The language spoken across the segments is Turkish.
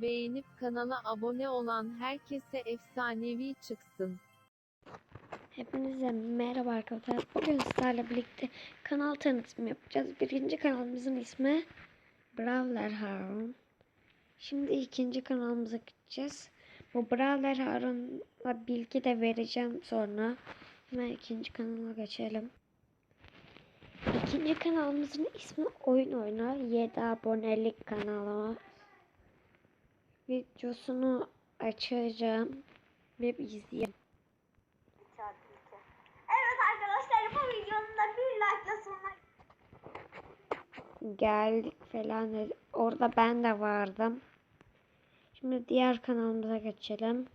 Beğenip kanala abone olan herkese efsanevi çıksın. Hepinize merhaba arkadaşlar. Bugün sizlerle birlikte kanal tanıtımı yapacağız. Birinci kanalımızın ismi Brawler Harun. Şimdi ikinci kanalımıza gideceğiz. Bu Brawler Harun'la bilgi de vereceğim sonra. Hemen ikinci kanala geçelim. İkinci kanalımızın ismi Oyun Oyna. 7 abonelik kanalı. Videosunu açacağım ve izleyeyim. Evet arkadaşlar bu videonun da bir like'la sonuna geldik falan dedi. Orada ben de vardım. Şimdi diğer kanalımıza geçelim.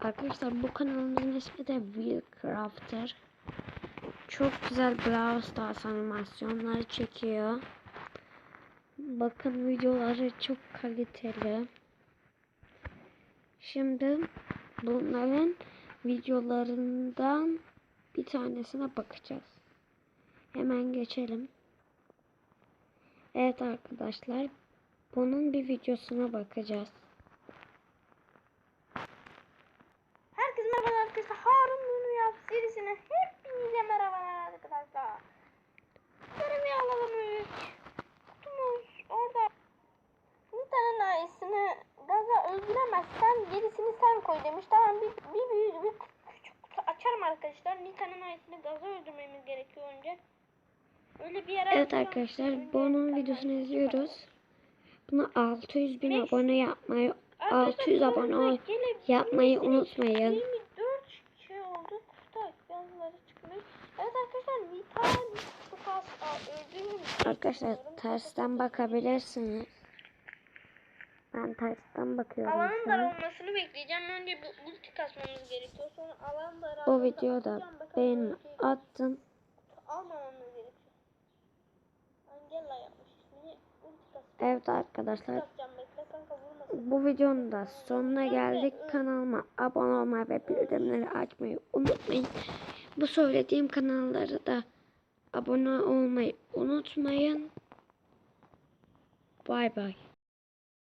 Arkadaşlar bu kanalımızın ismi de Will Crafter. Çok güzel Brawl Stars animasyonları çekiyor. Bakın videoları çok kaliteli. Şimdi bunların videolarından bir tanesine bakacağız. Hemen geçelim. Evet arkadaşlar, bunun bir videosuna bakacağız. Herkese merhaba arkadaşlar. Harun bunu yap serisine hepinize merhabalar arkadaşlar. Görev'i alalım ilk. Kutumuz orada. Nita'nın ailesini gaza öldüremezsen gerisini sen koy demiş. Tamam bir, bir, bir, bir küçük kutu açarım arkadaşlar. Nita'nın ailesini gaza öldürmemiz gerekiyor önce. Öyle bir yere Evet arkadaşlar, Nita'nın videosunu izliyoruz. Buna 600 bin Beş. abone yapmayı, Arkadaşlar, 600 abone ol- yapmayı unutmayın. 24 şey oldu. Kutuda yazıları çıkmış. Evet arkadaşlar öldüğünü Arkadaşlar tersten bakabilirsiniz. Ben tersten bakıyorum Alanın daralmasını bekleyeceğim. Önce bir ulti kasmamız gerekiyor. Sonra alan daraldığında Bu videoda ultiyi attım. almamamız gerekiyor. Angela yapmış. Evet arkadaşlar, bu videonun da sonuna geldik. Kanalıma abone olmayı ve bildirimleri açmayı unutmayın. Bu söylediğim kanallara da abone olmayı unutmayın. Bay bay.